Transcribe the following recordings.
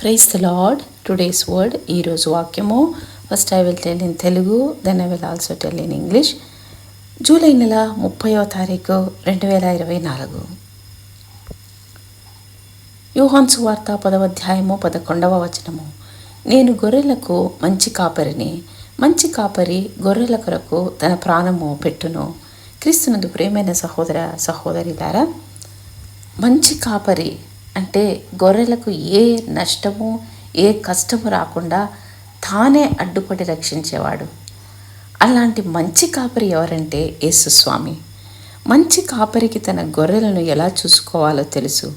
Praise the Lord today's word ఈరోజు వాక్యము. First I will tell in Telugu then I will also tell in English July నెల ముప్పయో తారీఖు రెండు వేల ఇరవై నాలుగు. యూహాన్ వార్త పదవ అధ్యాయము పదకొండవ వచనము. నేను గొర్రెలకు మంచి కాపరిని మంచి కాపరి గొర్రెల కొరకు తన ప్రాణము పెట్టును. క్రీస్తునందు ప్రేమైన సహోదర సహోదరిలారా మంచి కాపరి అంటే గొర్రెలకు ఏ నష్టము ఏ కష్టము రాకుండా తానే అడ్డుపడి రక్షించేవాడు. అలాంటి మంచి కాపరి ఎవరంటే యేసుస్వామి మంచి కాపరికి తన గొర్రెలను ఎలా చూసుకోవాలో తెలుసు.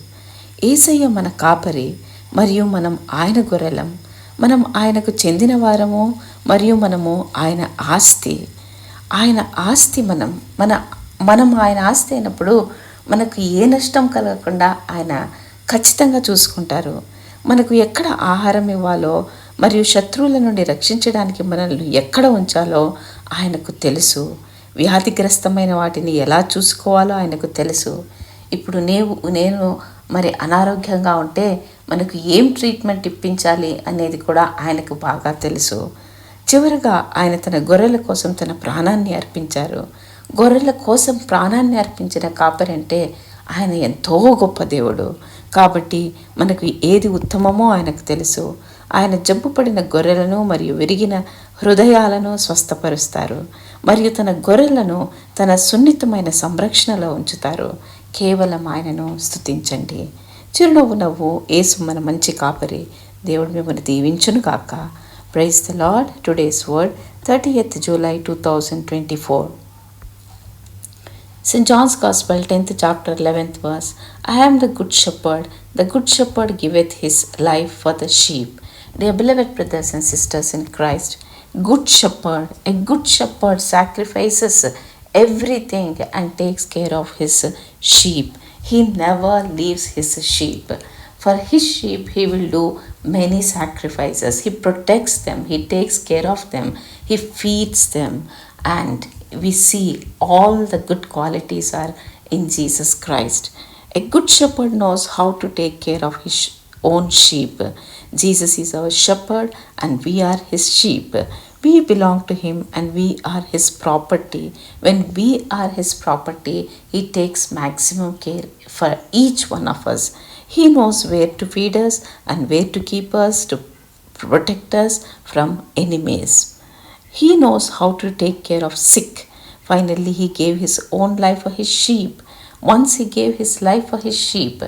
ఏసయ్య మన కాపరి మరియు మనం ఆయన గొర్రెలం. మనం ఆయనకు చెందిన వారము మరియు మనము ఆయన ఆస్తి. ఆయన ఆస్తి మనం మన మనం ఆయన ఆస్తి అయినప్పుడు మనకు ఏ నష్టం కలగకుండా ఆయన ఖచ్చితంగా చూసుకుంటారు. మనకు ఎక్కడ ఆహారం ఇవ్వాలో మరియు శత్రువుల నుండి రక్షించడానికి మనల్ని ఎక్కడ ఉంచాలో ఆయనకు తెలుసు. వ్యాధిగ్రస్తమైన వాటిని ఎలా చూసుకోవాలో ఆయనకు తెలుసు. ఇప్పుడు నేను నేను మరి అనారోగ్యంగా ఉంటే మనకు ఏం ట్రీట్మెంట్ ఇప్పించాలి అనేది కూడా ఆయనకు బాగా తెలుసు. చివరగా ఆయన తన గొర్రెల కోసం తన ప్రాణాన్ని అర్పించారు. గొర్రెల కోసం ప్రాణాన్ని అర్పించిన కాపరి అంటే ఆయన ఎంతో గొప్ప దేవుడు. కాబట్టి మనకు ఏది ఉత్తమమో ఆయనకు తెలుసు. ఆయన జబ్బుపడిన గొర్రెలను మరియు విరిగిన హృదయాలను స్వస్థపరుస్తారు. మరియు తన గొర్రెలను తన సున్నితమైన సంరక్షణలో ఉంచుతారు. కేవలం ఆయనను స్థుతించండి చిరునవ్వు నవ్వు ఏసు మన మంచి కాపరి. దేవుడు మిమ్మల్ని దీవించును కాక praise the Lord today's word thirtieth July two thousand twenty four St. John's Gospel, 10th chapter, 11th verse I am the good shepherd. The good shepherd giveth his life for the sheep. Dear beloved brothers and sisters in Christ, good shepherd, a good shepherd sacrifices everything and takes care of his sheep. He never leaves his sheep. For his sheep, he will do many sacrifices. He protects them, he takes care of them, he feeds them, and we see all the good qualities are in Jesus Christ. A good shepherd knows how to take care of his own sheep. Jesus is our shepherd and we are his sheep. We belong to him and we are his property. When we are his property, he takes maximum care for each one of us. He knows where to feed us and where to keep us, to protect us from enemies. He knows how to take care of sick. Finally, he gave his own life for his sheep. Once he gave his life for his sheep,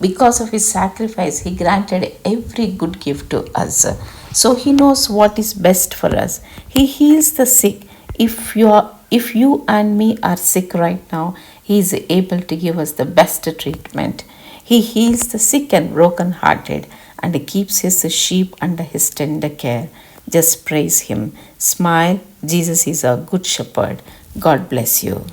because of his sacrifice, he granted every good gift to us. So he knows what is best for us. He heals the sick. If you are if you and me are sick right now, he is able to give us the best treatment. He heals the sick and broken hearted and keeps his sheep under his tender care. Just praise Him. Smile. Jesus is a good shepherd. God bless you.